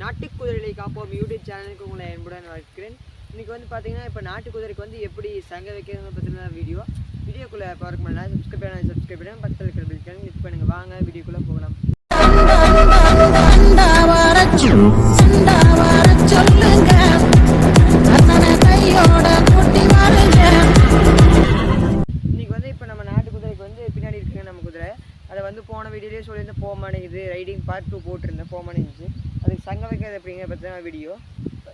நாட்டுக்குதிரைகளை காப்போம். யூடியூப் சேனலுக்கு உங்களை என்புடன் வரவேற்கிறேன் இன்றைக்கி வந்து பார்த்தீங்கன்னா இப்போ நாட்டு குதிரைக்கு வந்து எப்படி சங்க வைக்கிறது பற்றின வீடியோ. வீடியோக்குள்ளே பார்க்க முடியல சப்ஸ்கிரைப் பண்ணி சப்ஸ்கிரைப் பண்ணி பக்கத்தில் இருக்கிற பில் கிளிக் பண்ணுங்க. வாங்க வீடியோக்குள்ளே போகலாம். இன்னைக்கு வந்து இப்போ நம்ம நாட்டு குதிரைக்கு வந்து பின்னாடி இருக்குங்க நம்ம குதிரை. அதை வந்து போன வீடியோலேயே சொல்லியிருந்தேன் போக இது ரைடிங் பார்ட் டூ போட்டிருந்தேன் போக மாட்டேங்குச்சு அதுக்கு சங்க வைக்கிறது அப்படிங்கிற பற்றின வீடியோ.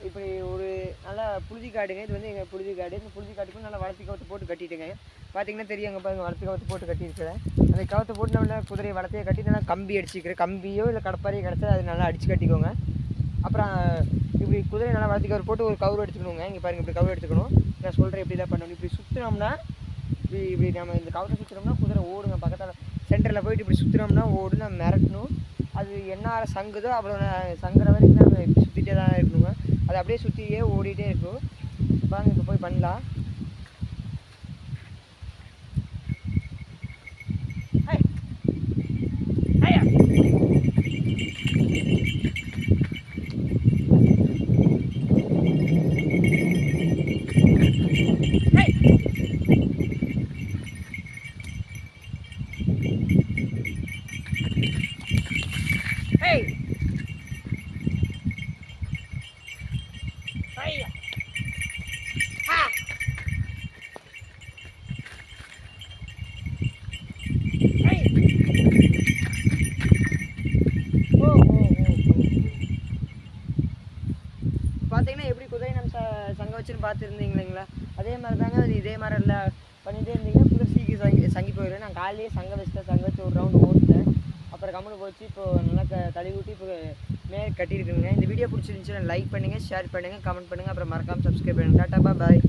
இப்படி ஒரு நல்லா புழுதி காடுங்க. இது வந்து எங்கள் புழுதி காடு. இந்த புழுதி காட்டுக்கும் நல்லா வளர்த்தி கவுத்து போட்டு கட்டிட்டுங்க. பார்த்தீங்கன்னா தெரியும் அங்கே பாருங்க வளர்த்தி கவுத்து போட்டு கட்டியிருக்கிறேன். அந்த கவுத்து போட்டு நல்லா குதிரையை வளர்த்தியை கட்டி நல்லா கம்பி அடிச்சிக்கிறேன். கம்பியோ இல்லை கடப்பாரையோ கிடச்சா அது நல்லா அடிச்சு கட்டிக்கோங்க. அப்புறம் இப்படி குதிரை நல்லா வளர்த்தி கவர் போட்டு ஒரு கவுர் எடுத்துக்கணுங்க இங்கே பாருங்க இப்படி கவர் எடுத்துக்கணும் நான் சொல்கிறேன் எப்படி தான் பண்ணணும். இப்படி சுற்றினோம்னா இப்படி இப்படி நம்ம இந்த கவரை சுற்றினோம்னா குதிரை ஓடுங்க. பக்கத்தில் சென்டரில் போயிட்டு இப்படி சுற்றினோம்னா ஓடு நம்ம மிரட்டணும். அது என்ன சங்குதோ அவ்வளோ சங்குற வரைக்கும் நம்ம இப்படி சுற்றிட்டே தான் இருக்கணுங்க. அது அப்படியே சுற்றியே ஓடிட்டே இருக்கும். வாங்க இப்போ போய் பண்ணலாம். பார்த்தீங்கன்னா எப்படி குதிரை நம்ம ச சங்க வச்சுன்னு பார்த்துருந்தீங்களா அதே மாதிரி தாங்க அது இதே மாதிரி இல்லை பண்ணிகிட்டே இருந்தீங்கன்னா குதிரை சீக்கிரம் சங்கி சங்கி போயிடும். நான் காலையிலேயே சங்க வச்சுட்டேன். சங்க வச்சு ஒரு ரவுண்டு ஓட்டிட்டேன் அப்புறம் கம்முனு போச்சு. இப்போ நல்லா க தள்ளி ஊட்டி இப்போ மேல் கட்டியிருக்குங்க இந்த வீடியோ பிடிச்சிருந்துச்சுன்னா லைக் பண்ணுங்கள் ஷேர் பண்ணுங்கள் கமெண்ட் பண்ணுங்கள் அப்புறம் மறக்காமல் சப்ஸ்கிரைப் பண்ணுங்கள் டாட்டா பாய்